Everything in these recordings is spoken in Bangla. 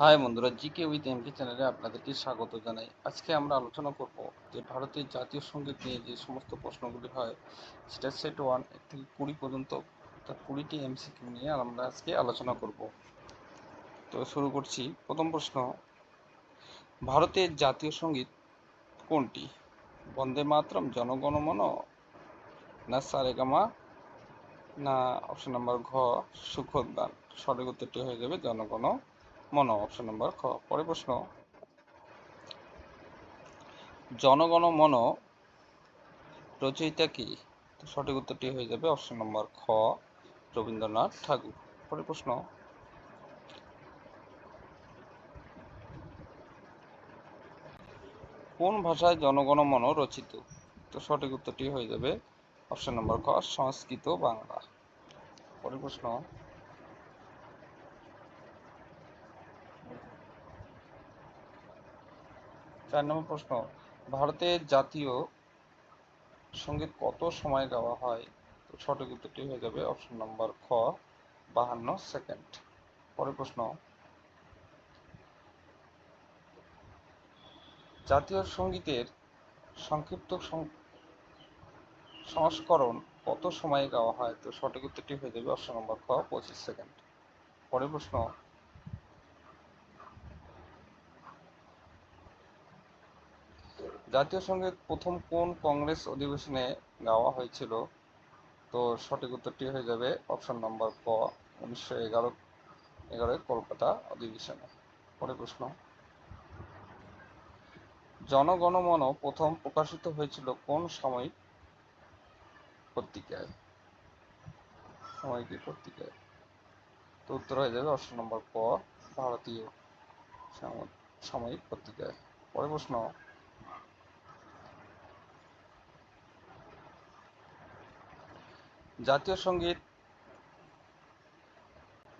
হাই বন্ধুরা, জিকে উইথ এমকে চ্যানেলে আপনাদেরকে স্বাগত জানাই। আজকে আমরা আলোচনা করব যে ভারতের জাতীয় সংগীত নিয়ে যে সমস্ত প্রশ্নগুলি হয়, সেটা সেট ওয়ান থেকে কুড়ি পর্যন্ত অর্থাৎ কুড়িটি এমসিকিউ নিয়ে আমরা আজকে আলোচনা করব। তো শুরু করছি। প্রথম প্রশ্ন, ভারতের জাতীয় সংগীত কোনটি? বন্দে মাতরম, জনগণমন না সারেগামা? না অপশন নাম্বার ঘ সুখোদ্যান সঠিক উত্তরটি হয়ে যাবে জনগণ মন অপশন নাম্বার খ, পরের প্রশ্ন। জনগণ মন রচয়িতা কি? সঠিক উত্তরটি হয়ে যাবে অপশন নম্বর খ, রবীন্দ্রনাথ ঠাকুর। পরের প্রশ্ন। কোন ভাষায় জনগণ মন রচিত? তো সঠিক উত্তরটি হয়ে যাবে অপশন নম্বর খ, সংস্কৃত বাংলা। পরের প্রশ্ন। চার নম্বর প্রশ্ন ভারতের জাতীয় সংগীত কত সময় গাওয়া হয়? তো সঠিক উত্তরটি হয়ে যাবে অপশন নম্বর খ, বাহান্ন সেকেন্ড পরের প্রশ্ন, জাতীয় সঙ্গীতের সংক্ষিপ্ত সংস্করণ কত সময়ে গাওয়া হয়? তো সঠিক উত্তরটি হয়ে যাবে অপশন নম্বর খ, পঁচিশ সেকেন্ড পরের প্রশ্ন জাতীয় সংগীত প্রথম কোন কংগ্রেস অধিবেশনে গাওয়া হয়েছিল? তো সঠিক উত্তরটি হয়ে যাবে অপশন নম্বর ক, উনিশশো এগারো এগারোয় কলকাতা অধিবেশনে। পরে প্রশ্ন। জনগণমন প্রথম প্রকাশিত হয়েছিল কোন সাময়িক পত্রিকায়? সাময়িকী পত্রিকায়। তো উত্তর হয়ে যাবে অপশন নম্বর ক, ভারতীয় সাময়িক পত্রিকায়। পরে প্রশ্ন। জাতীয় সংগীত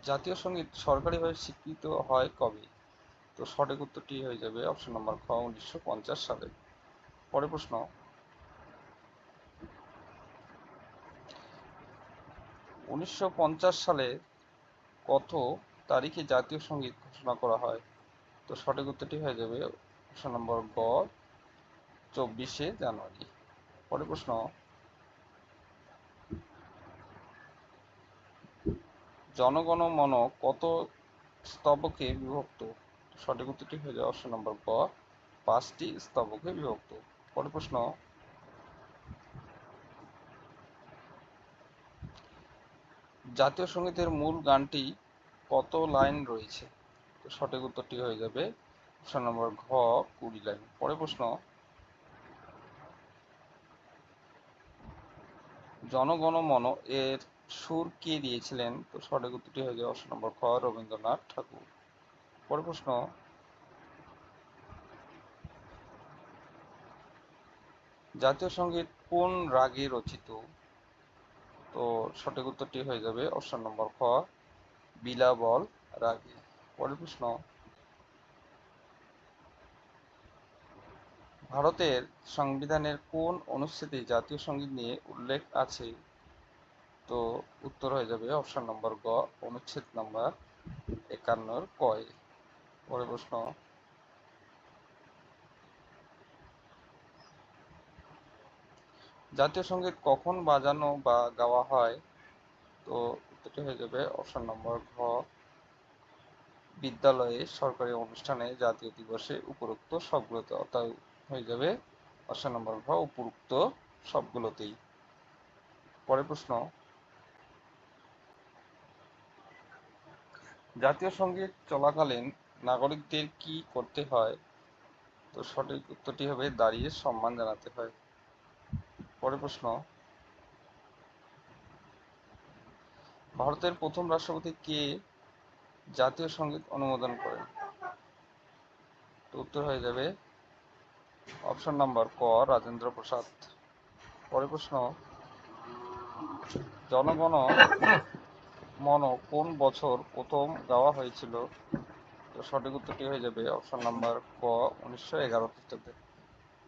জাতীয় সংগীত সরকারিভাবে স্বীকৃত হয় কবে? তো সঠিক উত্তরটি হয়ে যাবে অপশন নম্বর খ, উনিশশো পঞ্চাশ সালে। পরের প্রশ্ন। উনিশশো সালে কত তারিখে জাতীয় সংগীত ঘোষণা করা হয়? তো সঠিক উত্তরটি হয়ে যাবে অপশন নম্বর গ, চব্বিশে জানুয়ারি। পরের প্রশ্ন। জনগণ মন কত স্তবকে বিভক্ত? সঠিক উত্তরটি হয়ে যাবে অপশন নম্বর ক, পাঁচটি স্তবকে বিভক্ত। পরের প্রশ্ন, জাতীয় সঙ্গীতের মূল গানটি কত লাইন রয়েছে? সঠিক উত্তরটি হয়ে যাবে অপশন নম্বর ঘ, কুড়ি লাইন। পরের প্রশ্ন জনগণ মন এর সুর কে দিয়েছিলেন? তো সঠিক উত্তরটি হয়ে যাবে অপশন নম্বর খ, রবীন্দ্রনাথ ঠাকুর। পরের প্রশ্ন, জাতীয় সংগীত কোন রাগে রচিত? তো সঠিক উত্তরটি হয়ে যাবে অপশন নম্বর খ, বিলাবল রাগে। পরের প্রশ্ন, ভারতের সংবিধানের কোন অনুচ্ছেদে জাতীয় সংগীত নিয়ে উল্লেখ আছে? তো উত্তর হয়ে যাবে অপশন নম্বর গ, অনুচ্ছেদ নাম্বার একান্নর কয় পরে প্রশ্ন। জাতীয় সংগীত কখন বাজানো বা গাওয়া হয়? তো উত্তরটি হয়ে যাবে অপশন নম্বর ঘ। বিদ্যালয়ে, সরকারি অনুষ্ঠানে, জাতীয় দিবসে উপরোক্ত সবগুলোতে। অর্থাৎ হয়ে যাবে অপশন নম্বর ঘ, উপরোক্ত সবগুলোতেই। পরের প্রশ্ন। জাতীয় সংগীত চলাকালীন নাগরিকদের কি করতে হয়? তো সঠিক উত্তরটি হবে, দাঁড়িয়ে সম্মান জানাতে হয়। পরের প্রশ্ন। ভারতের প্রথম রাষ্ট্রপতি কে জাতীয় সংগীত অনুমোদন করেন? তো উত্তর হয়ে যাবে, অপশন নাম্বার ক, রাজেন্দ্র প্রসাদ। পরের প্রশ্ন। জনগণ মন কোন বছর প্রথম গাওয়া হয়েছিল? তো সঠিক উত্তরটি হয়ে যাবে অপশন নাম্বার ক, উনিশশো এগারো খ্রিস্টাব্দে।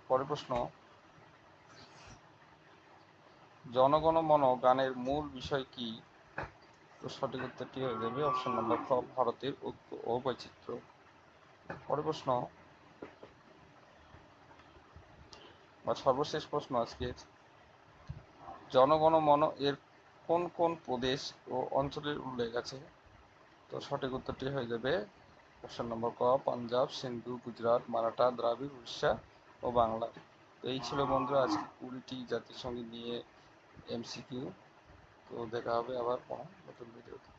পরের প্রশ্ন, জনগণ মন গানের মূল বিষয় কি? তো সঠিক উত্তরটি হয়ে যাবে অপশন নাম্বার খ ভারতের ঐক্য ও বৈচিত্র্য। পরের প্রশ্ন, বা সর্বশেষ প্রশ্ন আজকের জনগণমন এর কোন কোন প্রদেশ ও অঞ্চলের উল্লেখ আছে? তো সঠিক উত্তরটি হয়ে যাবে অপশন নম্বর ক, পাঞ্জাব, সিন্ধু, গুজরাট, মারাঠা, দ্রাবিড়, উড়িষ্যা ও বাংলা। তো এই ছিল বন্ধুরা আজকে কুড়িটি জাতির সঙ্গে নিয়ে এমসিকিউ তো দেখা হবে আবার কোনো নতুন ভিডিওতে।